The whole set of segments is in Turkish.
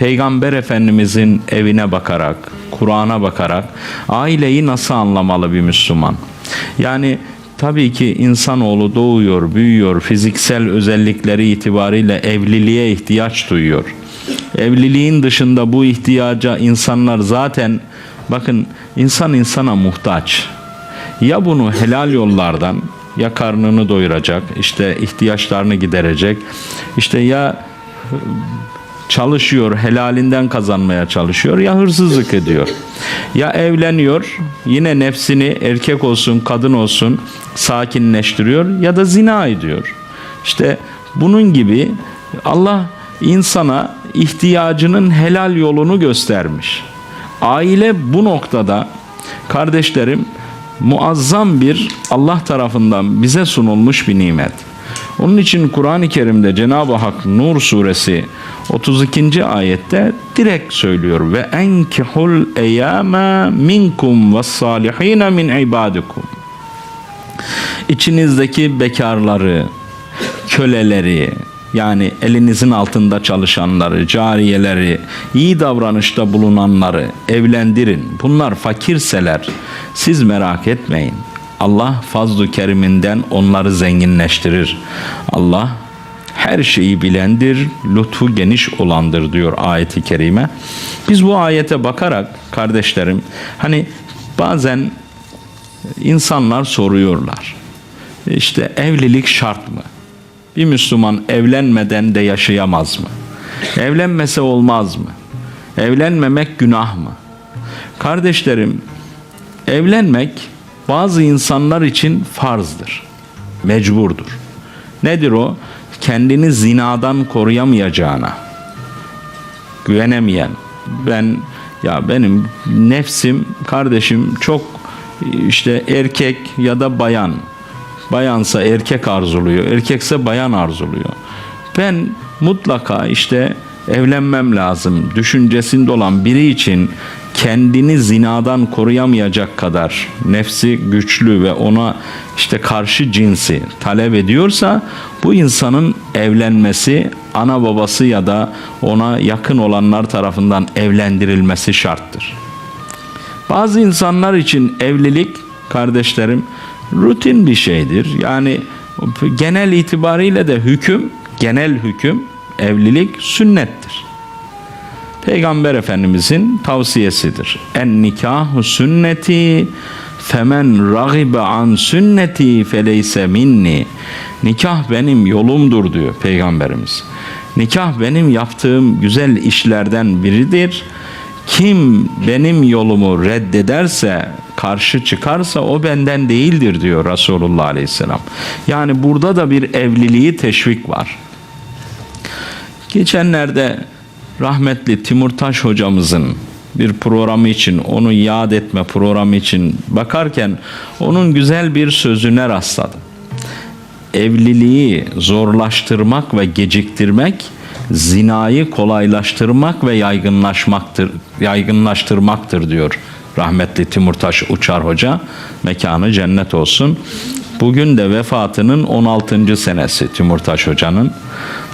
Peygamber Efendimizin evine bakarak, Kur'an'a bakarak aileyi nasıl anlamalı bir Müslüman? Yani tabii ki insanoğlu doğuyor, büyüyor, fiziksel özellikleri itibariyle evliliğe ihtiyaç duyuyor. Evliliğin dışında bu ihtiyaca insanlar zaten bakın insan insana muhtaç. Ya bunu helal yollardan ya karnını doyuracak, işte ihtiyaçlarını giderecek, işte ya çalışıyor, helalinden kazanmaya çalışıyor ya hırsızlık ediyor. Ya evleniyor, yine nefsini erkek olsun, kadın olsun sakinleştiriyor ya da zina ediyor. İşte bunun gibi Allah insana ihtiyacının helal yolunu göstermiş. Aile bu noktada kardeşlerim muazzam bir Allah tarafından bize sunulmuş bir nimet. Onun için Kur'an-ı Kerim'de Cenab-ı Hak Nur suresi 32. ayette direkt söylüyor ve enkihul eyyame minkum ve salihine min ibadikum. İçinizdeki bekarları, köleleri, yani elinizin altında çalışanları, cariyeleri, iyi davranışta bulunanları evlendirin. Bunlar fakirseler siz merak etmeyin. Allah fazl-ı keriminden onları zenginleştirir. Allah her şeyi bilendir, lütfu geniş olandır diyor ayeti kerime. Biz bu ayete bakarak kardeşlerim hani bazen insanlar soruyorlar. İşte evlilik şart mı? Bir Müslüman evlenmeden de yaşayamaz mı? Evlenmese olmaz mı? Evlenmemek günah mı? Kardeşlerim, evlenmek bazı insanlar için farzdır. Mecburdur. Nedir o? Kendini zinadan koruyamayacağına güvenemeyen ben ya benim nefsim kardeşim çok işte erkek ya da bayan bayansa erkek arzuluyor erkekse bayan arzuluyor ben mutlaka işte evlenmem lazım düşüncesinde olan biri için kendini zinadan koruyamayacak kadar nefsi güçlü ve ona işte karşı cinsi talep ediyorsa bu insanın evlenmesi ana babası ya da ona yakın olanlar tarafından evlendirilmesi şarttır. Bazı insanlar için evlilik kardeşlerim rutin bir şeydir. Yani genel itibariyle de hüküm, genel hüküm evlilik sünnettir. Peygamber Efendimizin tavsiyesidir. En nikahu sünneti femen ragibe an sünneti feleyse minni. Nikah benim yolumdur diyor Peygamberimiz. Nikah benim yaptığım güzel işlerden biridir. Kim benim yolumu reddederse, karşı çıkarsa o benden değildir diyor Resulullah Aleyhisselam. Yani burada da bir evliliği teşvik var. Geçenlerde rahmetli Timur Taş hocamızın bir programı için, onu yad etme programı için bakarken onun güzel bir sözüne rastladım. Evliliği zorlaştırmak ve geciktirmek, zinayı kolaylaştırmak ve yaygınlaşmaktır, yaygınlaştırmaktır diyor rahmetli Timurtaş Uçar Hoca. Mekanı cennet olsun. Bugün de vefatının 16. senesi Timurtaş Hoca'nın.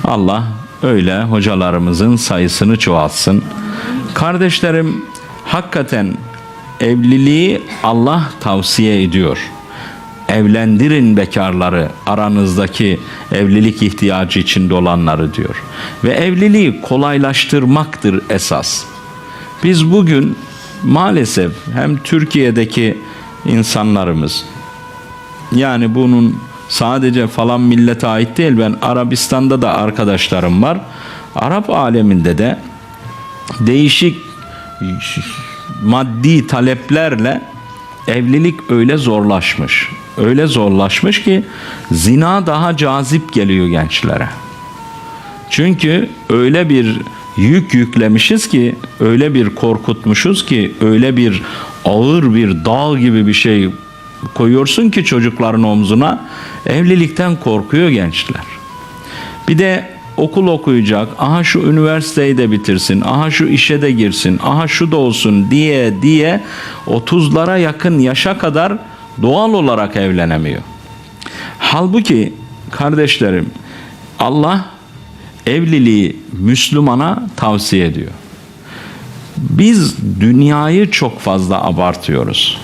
Allah öyle hocalarımızın sayısını çoğaltsın. Kardeşlerim hakikaten evliliği Allah tavsiye ediyor. Evlendirin bekarları aranızdaki evlilik ihtiyacı içinde olanları diyor. Ve evliliği kolaylaştırmaktır esas. Biz bugün maalesef hem Türkiye'deki insanlarımız yani bunun sadece falan millete ait değil ben Arabistan'da da arkadaşlarım var. Arap aleminde de değişik maddi taleplerle evlilik öyle zorlaşmış. Öyle zorlaşmış ki zina daha cazip geliyor gençlere. Çünkü öyle bir yük yüklemişiz ki, öyle bir korkutmuşuz ki, öyle bir ağır bir dağ gibi bir şey koyuyorsun ki çocukların omzuna evlilikten korkuyor gençler. Bir de okul okuyacak, aha şu üniversiteyi de bitirsin, aha şu işe de girsin, aha şu da olsun diye diye 30'lara yakın yaşa kadar doğal olarak evlenemiyor. Halbuki kardeşlerim Allah evliliği Müslümana tavsiye ediyor. Biz dünyayı çok fazla abartıyoruz.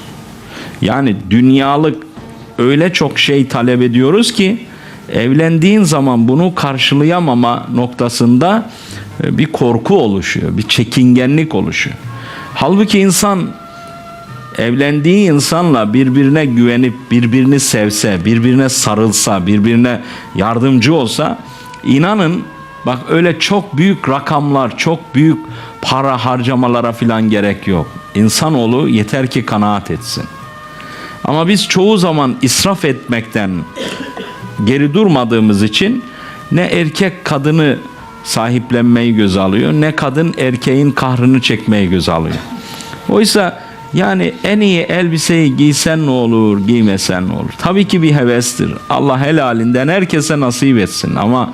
Yani dünyalık öyle çok şey talep ediyoruz ki evlendiğin zaman bunu karşılayamama noktasında e, bir korku oluşuyor, bir çekingenlik oluşuyor. Halbuki insan evlendiği insanla birbirine güvenip birbirini sevse, birbirine sarılsa, birbirine yardımcı olsa inanın bak öyle çok büyük rakamlar, çok büyük para harcamalara filan gerek yok. İnsanoğlu yeter ki kanaat etsin. Ama biz çoğu zaman israf etmekten geri durmadığımız için ne erkek kadını sahiplenmeyi göze alıyor ne kadın erkeğin kahrını çekmeyi göze alıyor. Oysa yani en iyi elbiseyi giysen ne olur, giymesen ne olur? Tabii ki bir hevestir. Allah helalinden herkese nasip etsin ama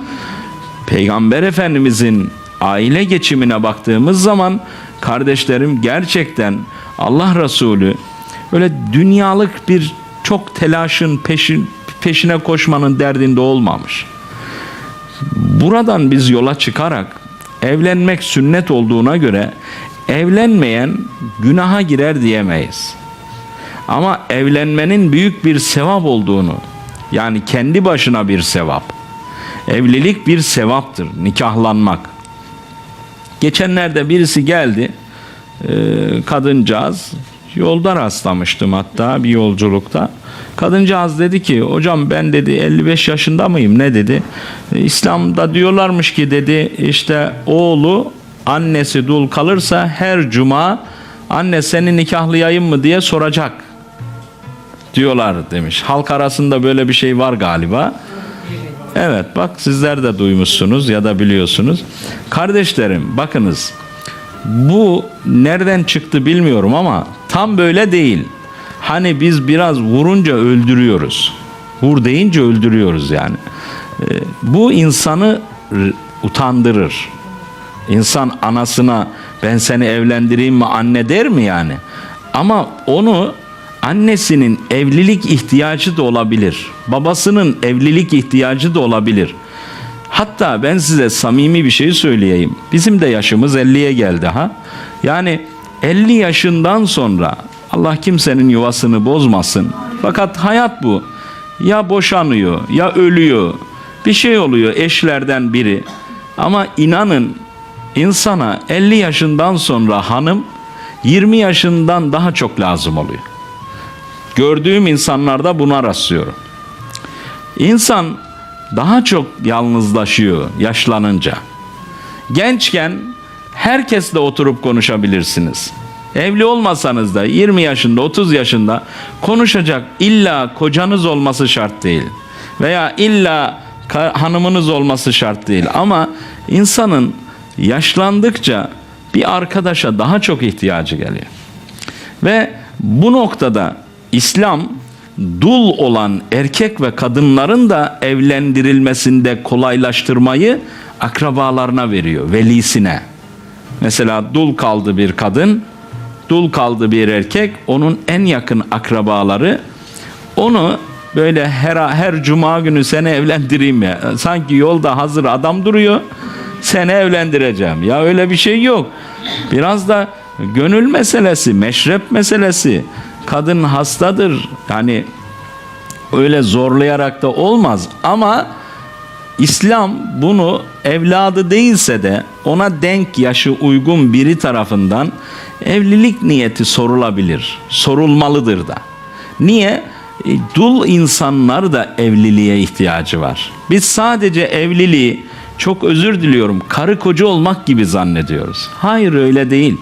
Peygamber Efendimizin aile geçimine baktığımız zaman kardeşlerim gerçekten Allah Resulü öyle dünyalık bir çok telaşın peşin, peşine koşmanın derdinde olmamış. Buradan biz yola çıkarak evlenmek sünnet olduğuna göre evlenmeyen günaha girer diyemeyiz. Ama evlenmenin büyük bir sevap olduğunu yani kendi başına bir sevap. Evlilik bir sevaptır, nikahlanmak. Geçenlerde birisi geldi, kadıncağız, yolda rastlamıştım hatta bir yolculukta. Kadıncağız dedi ki hocam ben dedi 55 yaşında mıyım ne dedi. "E, İslam'da diyorlarmış ki dedi işte oğlu annesi dul kalırsa her cuma anne seni nikahlayayım mı diye soracak diyorlar demiş. Halk arasında böyle bir şey var galiba. Evet bak sizler de duymuşsunuz ya da biliyorsunuz. Kardeşlerim bakınız bu nereden çıktı bilmiyorum ama tam böyle değil. Hani biz biraz vurunca öldürüyoruz. Vur deyince öldürüyoruz yani. Ee, bu insanı utandırır. İnsan anasına ben seni evlendireyim mi anne der mi yani? Ama onu annesinin evlilik ihtiyacı da olabilir. Babasının evlilik ihtiyacı da olabilir. Hatta ben size samimi bir şey söyleyeyim. Bizim de yaşımız 50'ye geldi ha. Yani 50 yaşından sonra Allah kimsenin yuvasını bozmasın. Fakat hayat bu. Ya boşanıyor ya ölüyor. Bir şey oluyor eşlerden biri. Ama inanın insana 50 yaşından sonra hanım 20 yaşından daha çok lazım oluyor. Gördüğüm insanlarda buna rastlıyorum. İnsan daha çok yalnızlaşıyor yaşlanınca. Gençken herkesle oturup konuşabilirsiniz. Evli olmasanız da 20 yaşında 30 yaşında konuşacak illa kocanız olması şart değil. Veya illa hanımınız olması şart değil. Ama insanın yaşlandıkça bir arkadaşa daha çok ihtiyacı geliyor. Ve bu noktada İslam dul olan erkek ve kadınların da evlendirilmesinde kolaylaştırmayı akrabalarına veriyor, velisine. Mesela dul kaldı bir kadın, dul kaldı bir erkek, onun en yakın akrabaları onu böyle her her cuma günü seni evlendireyim ya. Sanki yolda hazır adam duruyor. Seni evlendireceğim. Ya öyle bir şey yok. Biraz da gönül meselesi, meşrep meselesi. Kadın hastadır. Yani öyle zorlayarak da olmaz ama İslam bunu evladı değilse de ona denk yaşı uygun biri tarafından evlilik niyeti sorulabilir. Sorulmalıdır da. Niye? E, Dul insanlar da evliliğe ihtiyacı var. Biz sadece evliliği çok özür diliyorum karı koca olmak gibi zannediyoruz. Hayır öyle değil.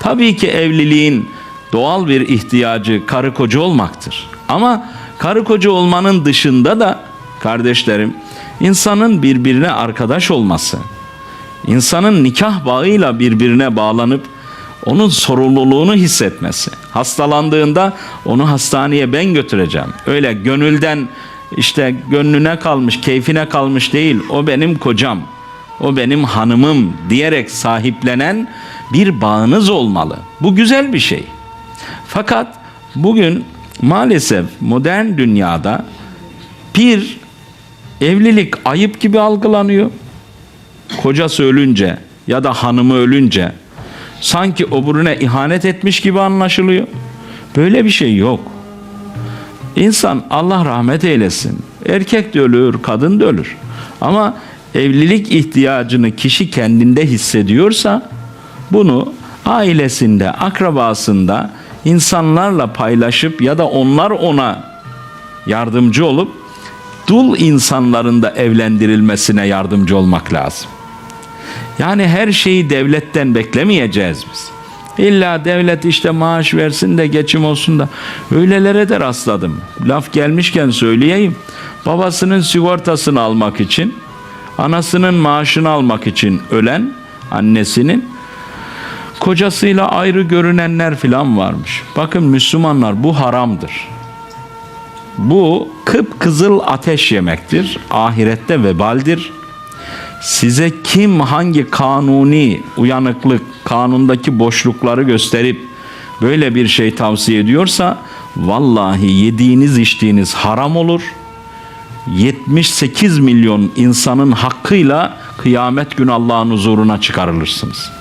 Tabii ki evliliğin doğal bir ihtiyacı karı koca olmaktır. Ama karı koca olmanın dışında da kardeşlerim insanın birbirine arkadaş olması, insanın nikah bağıyla birbirine bağlanıp onun sorumluluğunu hissetmesi. Hastalandığında onu hastaneye ben götüreceğim. Öyle gönülden işte gönlüne kalmış, keyfine kalmış değil. O benim kocam, o benim hanımım diyerek sahiplenen bir bağınız olmalı. Bu güzel bir şey. Fakat bugün maalesef modern dünyada bir evlilik ayıp gibi algılanıyor. kocası ölünce ya da hanımı ölünce sanki öbürüne ihanet etmiş gibi anlaşılıyor. Böyle bir şey yok. İnsan Allah rahmet eylesin. Erkek de ölür, kadın da ölür. Ama evlilik ihtiyacını kişi kendinde hissediyorsa bunu ailesinde, akrabasında insanlarla paylaşıp ya da onlar ona yardımcı olup dul insanların da evlendirilmesine yardımcı olmak lazım. Yani her şeyi devletten beklemeyeceğiz biz. İlla devlet işte maaş versin de geçim olsun da öylelere de rastladım. Laf gelmişken söyleyeyim. Babasının sigortasını almak için, anasının maaşını almak için ölen annesinin kocasıyla ayrı görünenler filan varmış. Bakın Müslümanlar bu haramdır. Bu kıpkızıl ateş yemektir. Ahirette vebaldir. Size kim hangi kanuni uyanıklık, kanundaki boşlukları gösterip böyle bir şey tavsiye ediyorsa vallahi yediğiniz içtiğiniz haram olur. 78 milyon insanın hakkıyla kıyamet günü Allah'ın huzuruna çıkarılırsınız.